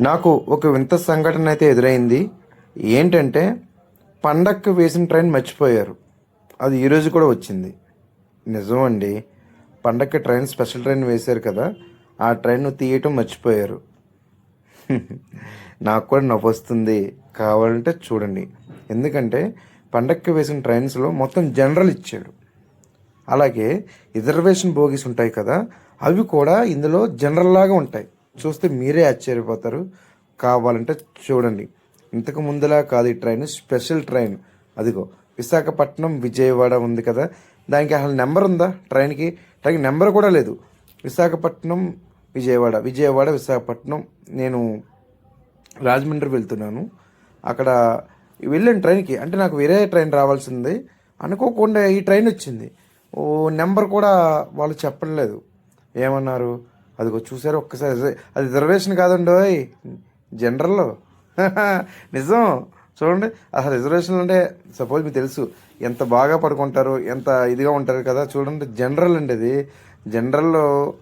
నాకు ఒక వింత సంఘటన అయితే ఎదురైంది. ఏంటంటే పండక్కి వేసిన ట్రైన్ మర్చిపోయారు. అది ఈరోజు కూడా వచ్చింది. నిజం అండి. పండక్కి ట్రైన్ స్పెషల్ ట్రైన్ వేశారు కదా. ఆ ట్రైన్ తీయటం మర్చిపోయారు. నాకు కూడా నవ్వు వస్తుంది. కావాలంటే చూడండి. ఎందుకంటే పండక్కి వేసిన ట్రైన్స్లో మొత్తం జనరల్ ఇచ్చాడు. అలాగే రిజర్వేషన్ బోగీస్ ఉంటాయి కదా. అవి కూడా ఇందులో జనరల్ లాగా ఉంటాయి. చూస్తే మీరే ఆశ్చర్యపోతారు. కావాలంటే చూడండి. ఇంతకు ముందులా కాదు ఈ ట్రైన్ స్పెషల్ ట్రైన్. అదిగో విశాఖపట్నం విజయవాడ ఉంది కదా. దానికి అసలు నెంబర్ ఉందా ట్రైన్కి? ట్రైన్ నెంబర్ కూడా లేదు. విశాఖపట్నం విజయవాడ. విజయవాడ విశాఖపట్నం. నేను రాజమండ్రి వెళ్తున్నాను. అక్కడ వెళ్ళాను ట్రైన్కి. అంటే నాకు వేరే ట్రైన్ రావాల్సింది. అనుకోకుండా ఈ ట్రైన్ వచ్చింది. ఓ నెంబర్ కూడా వాళ్ళు చెప్పలేదు ఏమన్నారు? అదిగో చూసారు ఒక్కసారి. అది రిజర్వేషన్ కాదండి ఓయ్. నిజం. చూడండి అసలు రిజర్వేషన్లు అంటే సపోజ్ మీకు తెలుసు ఎంత బాగా పడుకుంటారు ఎంత ఇదిగా ఉంటారు కదా చూడండి జనరల్ అండి అది. జనరల్లో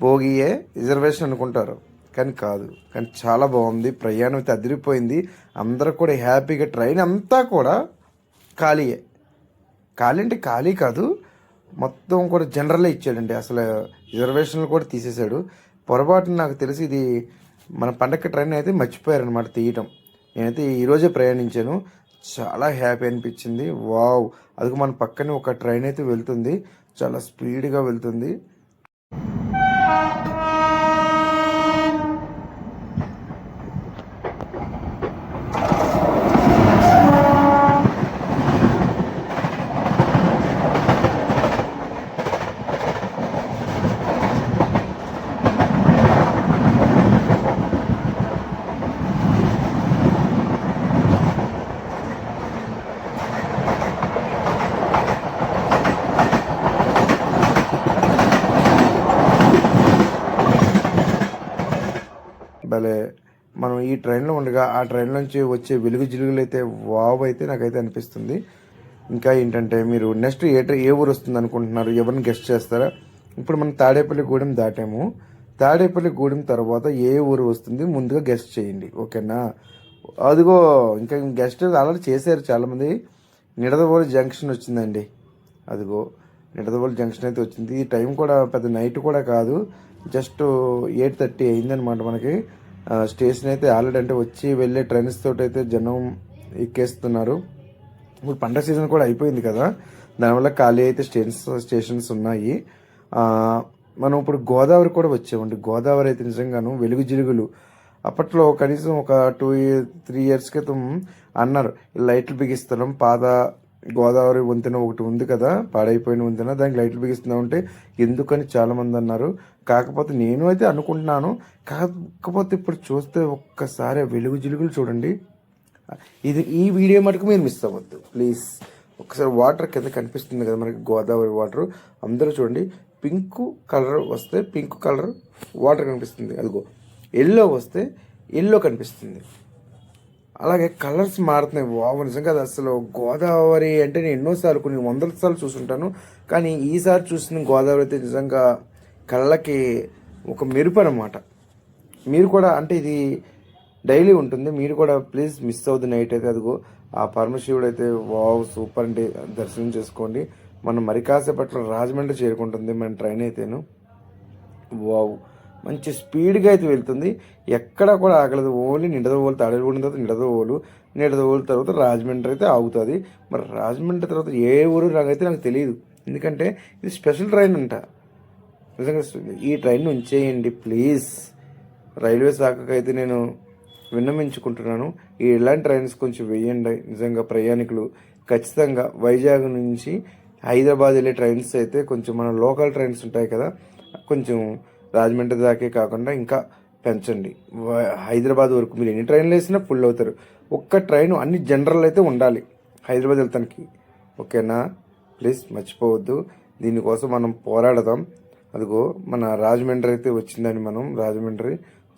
భోగియే రిజర్వేషన్ అనుకుంటారు. కానీ కాదు. కానీ చాలా బాగుంది ప్రయాణం అయితే అదిరిపోయింది. అందరూ కూడా హ్యాపీగా ట్రైన్ అంతా కూడా ఖాళీయే. ఖాళీ అంటే ఖాళీ కాదు మొత్తం కూడా జనరలే ఇచ్చాడండి. అసలు రిజర్వేషన్లు కూడా తీసేశాడు. పొరపాటున నాకు తెలిసి ఇది మన పండగ ట్రైన్ అయితే మర్చిపోయారనమాట తీయటం. నేనైతే ఈరోజే ప్రయాణించాను. చాలా హ్యాపీ అనిపించింది. వావ్ అది మన పక్కనే ఒక ట్రైన్ అయితే వెళ్తుంది. చాలా స్పీడ్గా వెళ్తుంది. భలే మనం ఈ ట్రైన్లో ఉండగా ఆ ట్రైన్ నుంచి వచ్చే వెలుగు జిలుగులు అయితే వావ్ అయితే నాకైతే అనిపిస్తుంది. ఇంకా ఏంటంటే మీరు నెక్స్ట్ ఏ ఏ ఊరు వస్తుంది అనుకుంటున్నారు? ఎవరిని గెస్ట్ చేస్తారా? ఇప్పుడు మనం తాడేపల్లి గూడెం దాటాము. తాడేపల్లి గూడెం తర్వాత ఏ ఊరు వస్తుంది? ముందుగా గెస్ట్ చేయండి. ఓకేనా? అదిగో ఇంకా గెస్ట్ ఆల్రెడీ చేశారు చాలామంది. నిడదవోలు జంక్షన్ వచ్చిందండి. అదిగో నిడదవోలు జంక్షన్ అయితే వచ్చింది. ఈ టైం కూడా పెద్ద నైట్ కూడా కాదు. జస్ట్ ఎయిట్ థర్టీ అయిందనమాట మనకి. స్టేషన్ అయితే ఆల్రెడీ అంటే వచ్చి వెళ్ళే ట్రైన్స్ తోటి అయితే జనం ఎక్కేస్తున్నారు. ఇప్పుడు పండగ సీజన్ కూడా అయిపోయింది కదా. దానివల్ల ఖాళీ అయితే స్టేషన్స్ స్టేషన్స్ ఉన్నాయి. మనం ఇప్పుడు గోదావరి కూడా వచ్చామండి. గోదావరి అయితే నిజంగాను వెలుగు జిలుగులు. అప్పట్లో కనీసం ఒక టూ త్రీ ఇయర్స్ క్రితం అన్నారు లైట్లు బిగిస్తున్నాం పాద గోదావరి వంతెన ఒకటి ఉంది కదా పాడైపోయిన వంతెన దానికి లైట్లు బిగిస్తున్నాం ఉంటే ఎందుకని చాలామంది అన్నారు. కాకపోతే నేను అయితే అనుకుంటున్నాను. కాకపోతే ఇప్పుడు చూస్తే ఒక్కసారి వెలుగు జిలుగులు చూడండి. ఇది ఈ వీడియో మటుకు మీరు మిస్ అవ్వద్దు. ప్లీజ్ ఒకసారి వాటర్ కింద కనిపిస్తుంది కదా మనకి గోదావరి వాటర్ అందరూ చూడండి. పింక్ కలర్ వస్తే పింక్ కలర్ వాటర్ కనిపిస్తుంది. అదిగో. ఎల్లో వస్తే ఎల్లో కనిపిస్తుంది. అలాగే కలర్స్ మారుతున్నాయి. వావ్ నిజంగా అది అసలు గోదావరి అంటే నేను ఎన్నోసార్లు కొన్ని వందల సార్లు చూసుంటాను. కానీ ఈసారి చూసిన గోదావరి అయితే నిజంగా కళ్ళకి ఒక మెరుపు అనమాట మీరు కూడా అంటే ఇది డైలీ ఉంటుంది. మీరు కూడా ప్లీజ్ మిస్ అవుతుంది నైట్ అయితే అదిగో. ఆ పరమశివుడు అయితే వావ్ సూపర్ అంటే దర్శనం చేసుకోండి. మనం మరి కాసేపట్లో రాజమండ్రి చేరుకుంటుంది మన ట్రైన్ అయితేను. వావ్. మంచి స్పీడ్గా అయితే వెళ్తుంది. ఎక్కడ కూడా ఆగలేదు. ఓన్లీ నిడదవోలు తాడేలుగుడిన తర్వాత నిడదవోలు నిడదవోలు తర్వాత రాజమండ్రి అయితే ఆగుతుంది. మరి రాజమండ్రి తర్వాత ఏ ఊరు నాకైతే నాకు తెలియదు. ఎందుకంటే ఇది స్పెషల్ ట్రైన్ అంట. నిజంగా ఈ ట్రైన్ ఉంచేయండి ప్లీజ్. రైల్వే శాఖకు అయితే నేను విన్నమించుకుంటున్నాను ఈ ఇలాంటి ట్రైన్స్ కొంచెం వేయండి. నిజంగా ప్రయాణికులు ఖచ్చితంగా వైజాగ్ నుంచి హైదరాబాద్ వెళ్ళే ట్రైన్స్ అయితే కొంచెం మన లోకల్ ట్రైన్స్ ఉంటాయి కదా కొంచెం రాజమండ్రి దాకే కాకుండా ఇంకా పెంచండి. హైదరాబాద్ వరకు మీరు ఎన్ని ట్రైన్లు వేసినా ఫుల్ అవుతారు. ఒక్క ట్రైన్ అన్ని జనరల్ అయితే ఉండాలి. హైదరాబాద్ వెళ్తానికి. ఓకేనా? ప్లీజ్ మర్చిపోవద్దు. దీనికోసం మనం పోరాడదాం. అదిగో మన రాజమండ్రి అయితే వచ్చిందని మనం రాజమండ్రి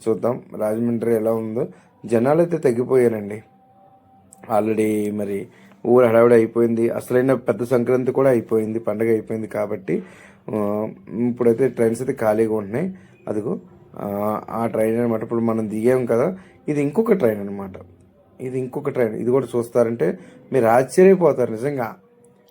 చూద్దాం. రాజమండ్రి ఎలా ఉందో. జనాలు అయితే తగ్గిపోయారండి. ఆల్రెడీ మరి ఊరు హడావిడి అయిపోయింది. అసలైన పెద్ద సంక్రాంతి కూడా అయిపోయింది. పండగ అయిపోయింది కాబట్టి ఇప్పుడైతే ట్రైన్స్ అయితే ఖాళీగా ఉంటున్నాయి. అదిగో ఆ, ట్రైన్ అనమాట ఇప్పుడు మనం దిగాం కదా ఇది ఇంకొక ట్రైన్ అనమాట ఇది ఇంకొక ట్రైన్ ఇది కూడా చూస్తారంటే మీరు ఆశ్చర్యపోతారు నిజంగా.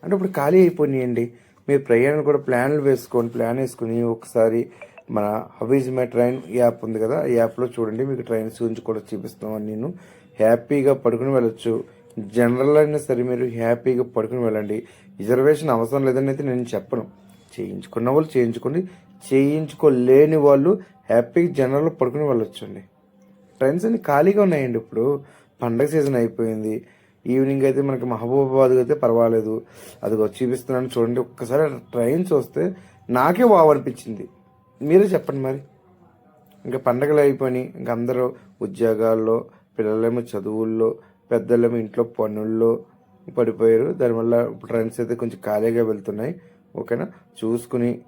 అంటే ఇప్పుడు ఖాళీ అయిపోయినాయండి. మీరు ప్రయాణం కూడా ప్లాన్లు వేసుకొని ప్లాన్ వేసుకుని ఒకసారి మన హవీజ్ మై ట్రైన్ యాప్ ఉంది కదా ఈ యాప్లో చూడండి. మీకు ట్రైన్స్ గురించి కూడా చూపిస్తామని నేను. హ్యాపీగా పడుకుని వెళ్ళొచ్చు. జనరల్ అయినా సరే మీరు హ్యాపీగా పడుకుని వెళ్ళండి. రిజర్వేషన్ అవసరం లేదని అయితే నేను చెప్పను. చేయించుకున్న వాళ్ళు చేయించుకోండి. చేయించుకోలేని వాళ్ళు హ్యాపీగా జనరల్లో పడుకుని వెళ్ళొచ్చండి ట్రైన్స్ అన్ని ఖాళీగా ఉన్నాయండి ఇప్పుడు. పండగ సీజన్ అయిపోయింది. ఈవినింగ్ అయితే మనకి మహబూబాబాద్ అయితే పర్వాలేదు. అది చూపిస్తున్నాను చూడండి. ఒక్కసారి ట్రైన్స్ వస్తే నాకే వావ్ అనిపించింది. మీరే చెప్పండి మరి. ఇంకా పండగలు అయిపోయినాయి. ఇంకా అందరూ ఉద్యోగాల్లో పిల్లలేమో చదువుల్లో పెద్దలేమో ఇంట్లో పనుల్లో పడిపోయారు. దానివల్ల ట్రైన్స్ అయితే కొంచెం ఖాళీగా వెళ్తున్నాయి. ఓకేనా? చూసుకుని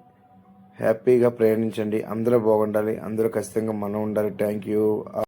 హ్యాపీగా ప్రయాణించండి. అందరూ బాగుండాలి. అందరూ ఖచ్చితంగా మనం ఉండాలి. Thank you